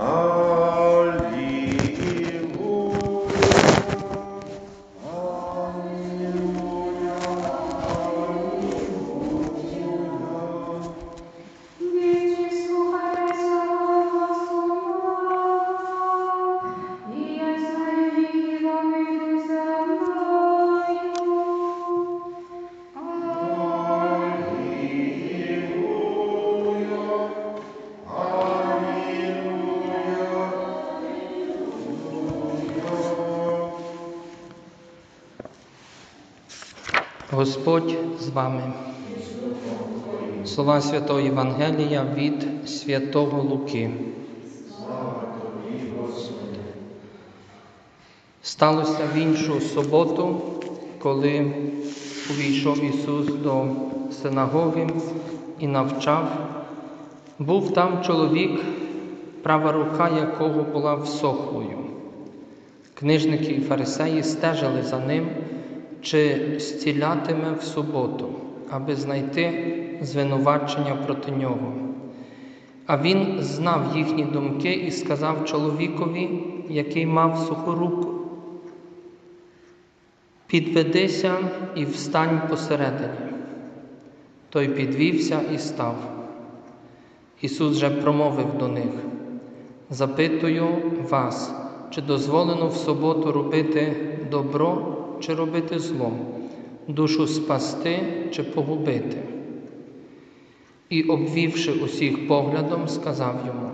Oh. Господь з вами. Слова святого Євангелія від святого Луки. Сталося в іншу суботу, коли увійшов Ісус до синагоги і навчав. Був там чоловік, права рука якого була всохлою. Книжники і фарисеї стежили за ним чи зцілятиме в суботу, аби знайти звинувачення проти нього. А він знав їхні думки і сказав чоловікові, який мав суху руку, підведися і встань посередині. Той підвівся і став. Ісус вже промовив до них: Запитую вас, чи дозволено в суботу робити добро чи робити зло, душу спасти чи погубити. І, обвівши усіх поглядом, сказав йому: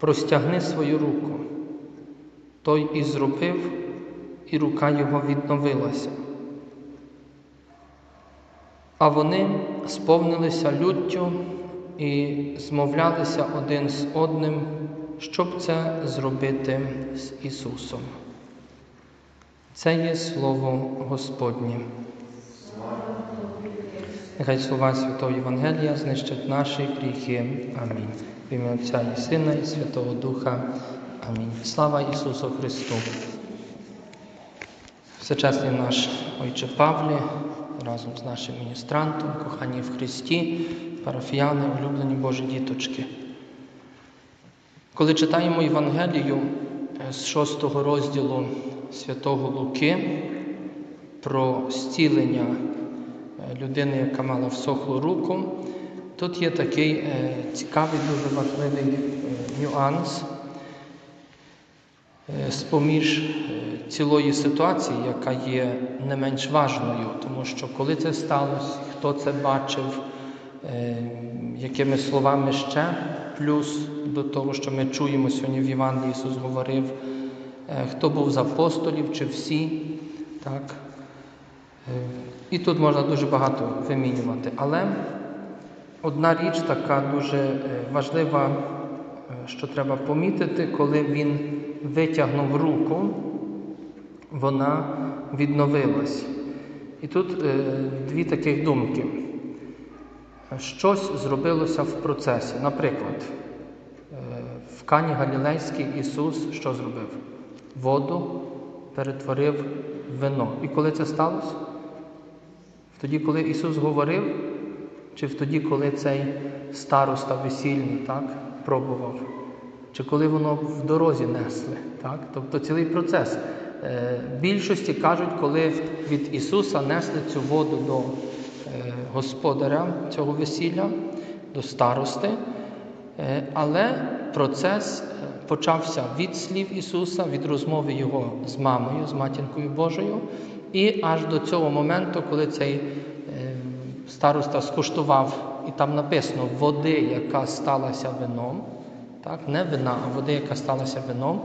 Простягни свою руку. Той і зробив, і рука його відновилася. А вони сповнилися люттю і змовлялися один з одним, щоб це зробити з Ісусом. Це є слово Господнє. Нехай слова Святого Євангелія знищать наші гріхи. Амінь. В ім'я Отця і Сина, і Святого Духа. Амінь. Слава Ісусу Христу. Всечасний наш Ойче Павлі, разом з нашим міністрантом, кохані в Христі, парафіяни, улюблені Божі діточки. Коли читаємо Євангелію, з шостого розділу святого Луки про стілення е, людини, яка мала всохлу руку. Тут є такий е, цікавий, дуже важливий е, нюанс з-поміж цілої ситуації, яка є не менш важною, тому що коли це сталося, хто це бачив. Е, якими словами ще, плюс до того, що ми чуємо сьогодні в Євангелії Ісус говорив, е, хто був з апостолів чи всі. Так? Е, і тут можна дуже багато вимінювати. Але одна річ така дуже важлива, що треба помітити, коли він витягнув руку, вона відновилась. І тут дві таких думки щось зробилося в процесі. Наприклад, е, в Кані Галілейській Ісус що зробив? Воду перетворив в вино. І коли це сталося? Тоді, коли Ісус говорив, чи в тоді, коли цей староста весільний так, пробував, чи коли воно в дорозі несли. Так? Тобто цілий процес. Е, більшості кажуть, коли від Ісуса несли цю воду до Е, господаря цього весілля, до старости, е, але процес е, почався від слів Ісуса, від розмови Його з мамою, з матінкою Божою, і аж до цього моменту, коли цей староста скуштував, і там написано води, яка сталася вином, так, не вина, а води, яка сталася вином.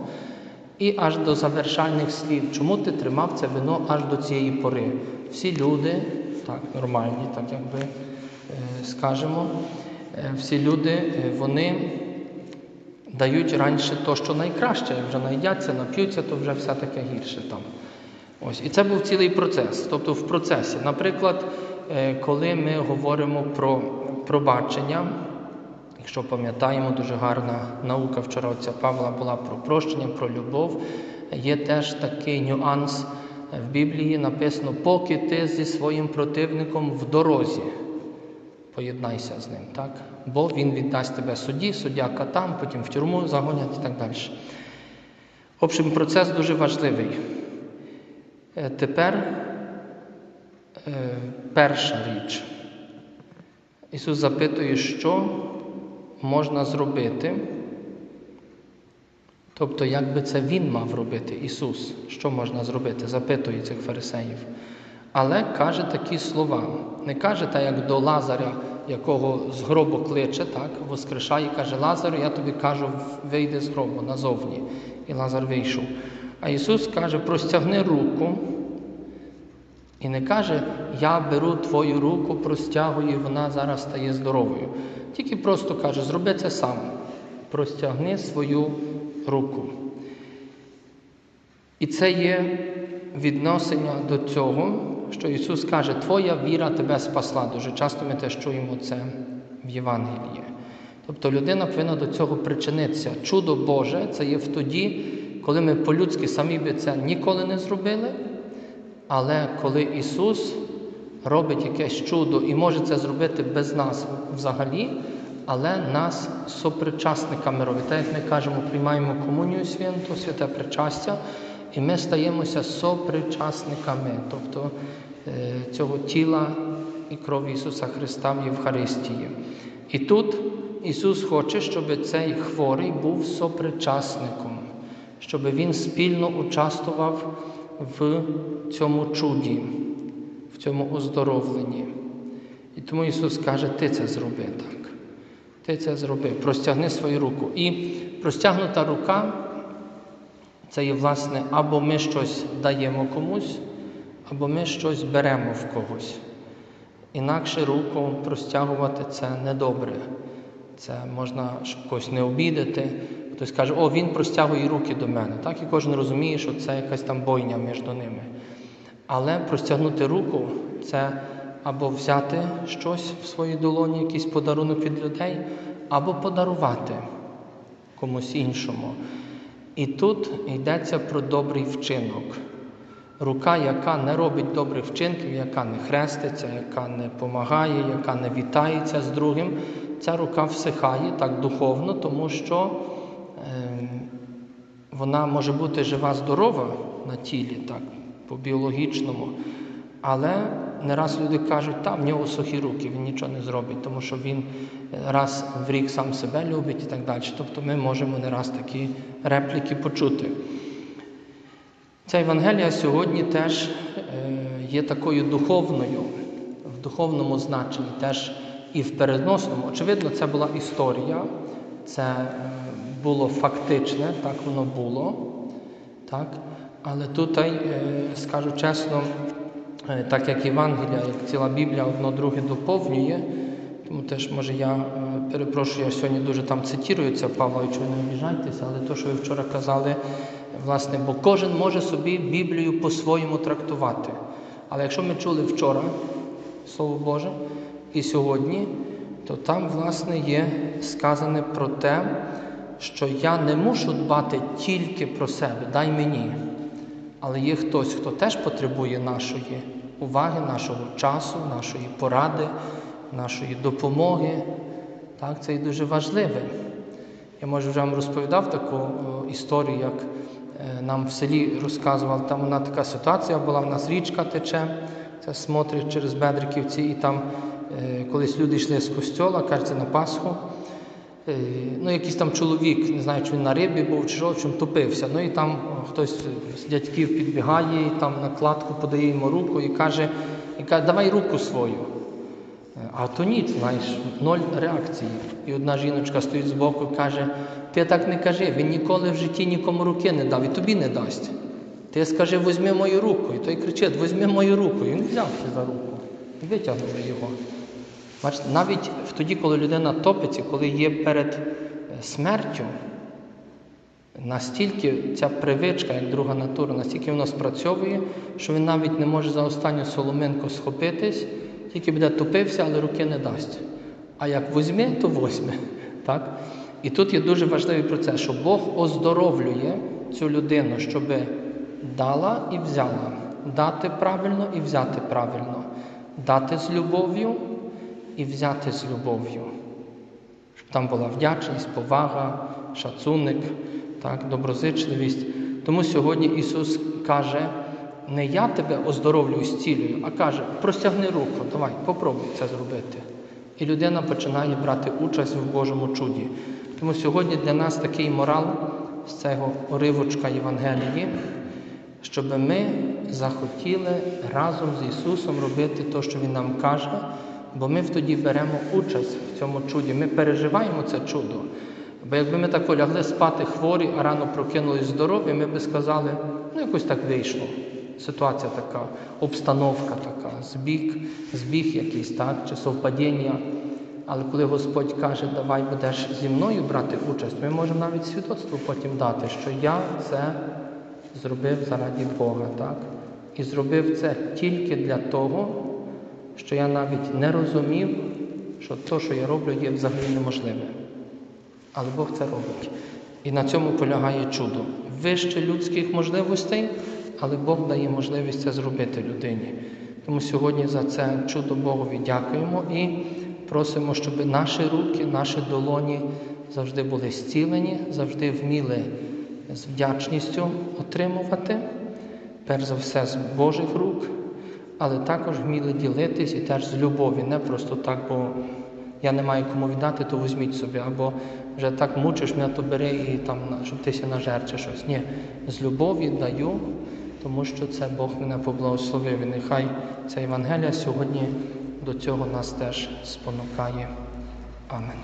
І аж до завершальних слів, чому ти тримав це вино аж до цієї пори? Всі люди, так, нормальні, так як би е, скажемо. Е, всі люди е, вони дають раніше то, що найкраще, вже найдяться, нап'ються, то вже все таке гірше там. Ось. І це був цілий процес. Тобто в процесі. Наприклад, коли ми говоримо про пробачення, якщо пам'ятаємо, дуже гарна наука вчора отця Павла була про прощення, про любов, є теж такий нюанс в Біблії написано, поки ти зі своїм противником в дорозі, поєднайся з ним, так? бо він віддасть тебе судді, суддяка там, потім в тюрму загонять і так далі. В общем, процес дуже важливий. Е, тепер е, перша річ. Ісус запитує, що можна зробити. Тобто, як би це Він мав робити, Ісус, що можна зробити, запитує цих фарисеїв. Але каже такі слова. Не каже так, як до Лазаря, якого з гробу кличе, так, воскрешає, і каже, Лазарю, я тобі кажу, вийди з гробу назовні. І Лазар вийшов. А Ісус каже, простягни руку. І не каже, я беру твою руку, простягую, і вона зараз стає здоровою. Тільки просто каже, зроби це сам. Простягни свою руку. І це є відношення до цього, що Ісус каже, Твоя віра тебе спасла. Дуже часто ми теж чуємо це в Євангелії. Тобто людина повинна до цього причинитися. Чудо Боже це є в тоді, коли ми по-людськи самі би це ніколи не зробили, але коли Ісус робить якесь чудо і може це зробити без нас взагалі, але нас сопричасниками робить. Так як ми кажемо, приймаємо комунію святу, святе причастя, і ми стаємося сопричасниками, тобто е, цього тіла і крові Ісуса Христа в Євхаристії. І тут Ісус хоче, щоб цей хворий був сопричасником, щоб він спільно участвував в цьому чуді, в цьому оздоровленні. І тому Ісус каже, ти це зроби так. Ти це зроби, простягни свою руку. І простягнута рука це є, власне, або ми щось даємо комусь, або ми щось беремо в когось. Інакше руку простягувати це недобре. Це можна когось не обідати. Хтось каже, о, він простягує руки до мене. Так і кожен розуміє, що це якась там бойня між ними. Але простягнути руку це або взяти щось в своїй долоні, якийсь подарунок від людей, або подарувати комусь іншому. І тут йдеться про добрий вчинок. Рука, яка не робить добрих вчинків, яка не хреститься, яка не помагає, яка не вітається з другим, ця рука всихає так духовно, тому що е, вона може бути жива, здорова на тілі, так, по-біологічному, але не раз люди кажуть, та в нього сухі руки, він нічого не зробить, тому що він раз в рік сам себе любить і так далі. Тобто ми можемо не раз такі репліки почути. Ця Євангелія сьогодні теж е, є такою духовною, в духовному значенні, теж і в переносному. Очевидно, це була історія, це е, було фактичне, так воно було. Так? Але тут, е, скажу чесно, е, так як Євангелія, як ціла Біблія одно друге доповнює, тому теж, може, я е, перепрошую, я сьогодні дуже там цитірую це ви не обіжайтеся, але то, що ви вчора казали, власне, бо кожен може собі Біблію по-своєму трактувати. Але якщо ми чули вчора Слово Боже і сьогодні, то там, власне, є сказане про те, що я не мушу дбати тільки про себе, дай мені. Але є хтось, хто теж потребує нашої уваги, нашого часу, нашої поради, нашої допомоги. Так, Це і дуже важливе. Я може вже вам розповідав таку історію, як е, нам в селі розказував, там вона така ситуація була, в нас річка тече, це смотрить через Бедриківці, і там е, колись люди йшли з костьола, кажеться, на Пасху. Е, Ну, якийсь там чоловік, не знаю, чи він на рибі був, чи що, топився. Ну і там хтось з дядьків підбігає, там на кладку подає йому руку і каже, і каже, давай руку свою. Е, А то ні, знаєш, ноль реакції. І одна жіночка стоїть збоку і каже: ти так не кажи, він ніколи в житті нікому руки не дав і тобі не дасть. Ти скажи, візьми мою руку. І той кричить, візьми мою руку. І він взявся за руку і витягнув його. Бачите, навіть тоді, коли людина топиться, коли є перед е, смертю, настільки ця привичка, як друга натура, настільки воно спрацьовує, що він навіть не може за останню соломинку схопитись, тільки буде тупився, але руки не дасть. А як возьме, то возьме. Так? І тут є дуже важливий процес, що Бог оздоровлює цю людину, щоб дала і взяла, дати правильно і взяти правильно, дати з любов'ю і взяти з любов'ю. Щоб там була вдячність, повага, шацуник, так, доброзичливість. Тому сьогодні Ісус каже, не я тебе оздоровлюю, зцілюю, а каже, простягни руку, давай, попробуй це зробити. І людина починає брати участь в Божому чуді. Тому сьогодні для нас такий морал з цього уривочка Євангелії, щоб ми захотіли разом з Ісусом робити те, що Він нам каже, бо ми тоді беремо участь в цьому чуді. Ми переживаємо це чудо. Бо якби ми так лягли спати хворі, а рано прокинулись здорові, ми би сказали, ну якось так вийшло. Ситуація така, обстановка така, збіг, збіг якийсь, так, чи совпадіння. Але коли Господь каже, давай будеш зі мною брати участь, ми можемо навіть свідоцтво потім дати, що я це зробив заради Бога, так? І зробив це тільки для того, що я навіть не розумів, що те, що я роблю, є взагалі неможливе. Але Бог це робить. І на цьому полягає чудо. Вище людських можливостей, але Бог дає можливість це зробити людині. Тому сьогодні за це чудо Богові дякуємо і просимо, щоб наші руки, наші долоні завжди були зцілені, завжди вміли з вдячністю отримувати, перш за все з Божих рук, але також вміли ділитись і теж з любові, не просто так, бо я не маю кому віддати, то візьміть собі, або вже так мучиш мене, то бери і там, щоб ти ся нажер щось. Ні, з любові даю, тому що це Бог мене поблагословив. І нехай ця Євангелія сьогодні до цього нас теж спонукає. Амен.